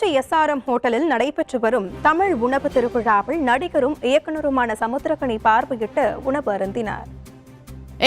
Trichy SRM ஹோட்டலில் நடைபெற்று வரும் தமிழ் உணவு திருவிழாவில் நடிகரும் இயக்குனருமான சமுத்திரகனி பார்வையிட்டு உணவு அருந்தினார்.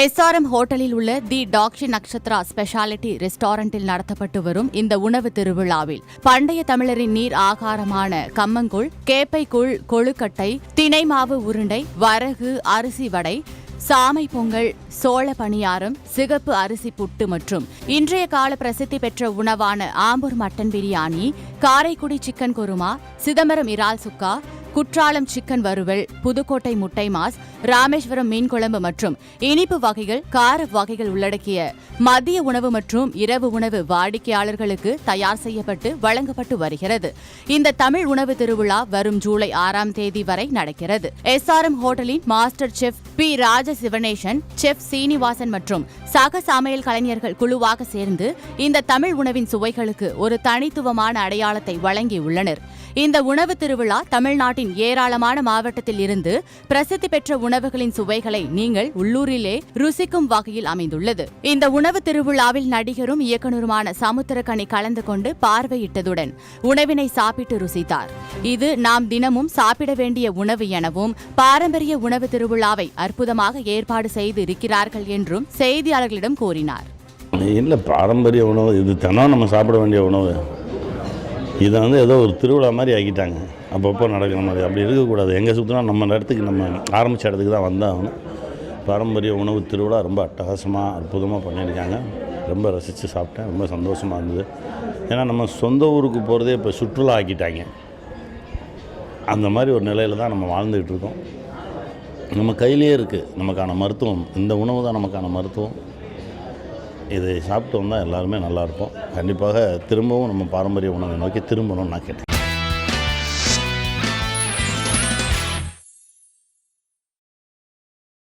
எஸ்ஆர்எம் ஹோட்டலில் உள்ள தி டாக்ஷி நக்ஷத்ரா ஸ்பெஷாலிட்டி ரெஸ்டாரண்டில் நடத்தப்பட்டு வரும் இந்த உணவு திருவிழாவில் பண்டைய தமிழரின் நீர் ஆகாரமான கம்மங்கூழ் கேப்பைக்கூழ் கொழுக்கட்டை தினை மாவு உருண்டை வரகு அரிசி வடை சாமை பொங்கல் சோள பணியாரம் சிகப்பு அரிசி புட்டு மற்றும் இன்றைய கால பிரசித்தி பெற்ற உணவான ஆம்பூர் மட்டன் பிரியாணி காரைக்குடி சிக்கன் குருமா சிதம்பரம் இறால் சுக்கா குற்றாலம் சிக்கன் வறுவல் புதுக்கோட்டை முட்டை மாஸ் ராமேஸ்வரம் மீன் குழம்பு மற்றும் இனிப்பு வகைகள் கார வகைகள் உள்ளடக்கிய மதிய உணவு மற்றும் இரவு உணவு வாடிக்கையாளர்களுக்கு தயார் செய்யப்பட்டு வழங்கப்பட்டு வருகிறது. இந்த தமிழ் உணவு திருவிழா வரும் ஜூலை ஆறாம் தேதி வரை நடக்கிறது. SRM ஹோட்டலின் master chef P Raja Sivanesan chef Srinivasan மற்றும் சக சமையல் கலைஞர்கள் குழுவாக சேர்ந்து இந்த தமிழ் உணவின் சுவைகளுக்கு ஒரு தனித்துவமான அடையாளத்தை வழங்கியுள்ளனர். இந்த உணவு திருவிழா தமிழ்நாட்டின் நாட்டின் ஏராளமான மாவட்டத்தில் இருந்து பிரசித்தி பெற்ற உணவுகளின் சுவைகளை நீங்கள் உள்ளூரிலே ருசிக்கும் வகையில் அமைந்துள்ளது. இந்த உணவு திருவிழாவில் நடிகரும் இயக்குநருமான சமுத்திரக்கனி கலந்து கொண்டு பார்வையிட்டதுடன் உணவினை சாப்பிட்டு ருசித்தார். இது நாம் தினமும் சாப்பிட வேண்டிய உணவு எனவும் பாரம்பரிய உணவு திருவிழாவை அற்புதமாக ஏற்பாடு செய்து இருக்கிறார்கள் என்றும் செய்தியாளர்களிடம் கூறினார். இல்லை பாரம்பரிய உணவு இது தினம் நம்ம சாப்பிட வேண்டிய உணவு. இதை வந்து ஏதோ ஒரு திருவிழா மாதிரி ஆக்கிட்டாங்க. அப்பப்போ நடக்கிற மாதிரி. அப்படி இருக்கக்கூடாது. எங்கே சுற்றினா நம்ம இடத்துக்கு நம்ம ஆரம்பித்த இடத்துக்கு தான் வந்தாகணும் பாரம்பரிய உணவு திருவிழா ரொம்ப அட்டகாசமாக அற்புதமாக பண்ணியிருக்காங்க. ரொம்ப ரசித்து சாப்பிட்டேன். ரொம்ப சந்தோஷமாக இருந்தது. ஏன்னா நம்ம சொந்த ஊருக்கு போகிறதே இப்போ சுற்றுலா ஆக்கிட்டாங்க. அந்த மாதிரி ஒரு நிலையில் தான் நம்ம வாழ்ந்துக்கிட்டு இருக்கோம். நம்ம கையிலேயே இருக்குது நமக்கான மருத்துவம். இந்த உணவு தான் நமக்கான மருத்துவம். இதை சாப்பிட்டு வந்தால் எல்லாருமே நல்லா இருப்போம் கண்டிப்பாக திரும்பவும் நம்ம பாரம்பரிய உணவை நோக்கி திரும்பணும்னு நான் கேட்டேன்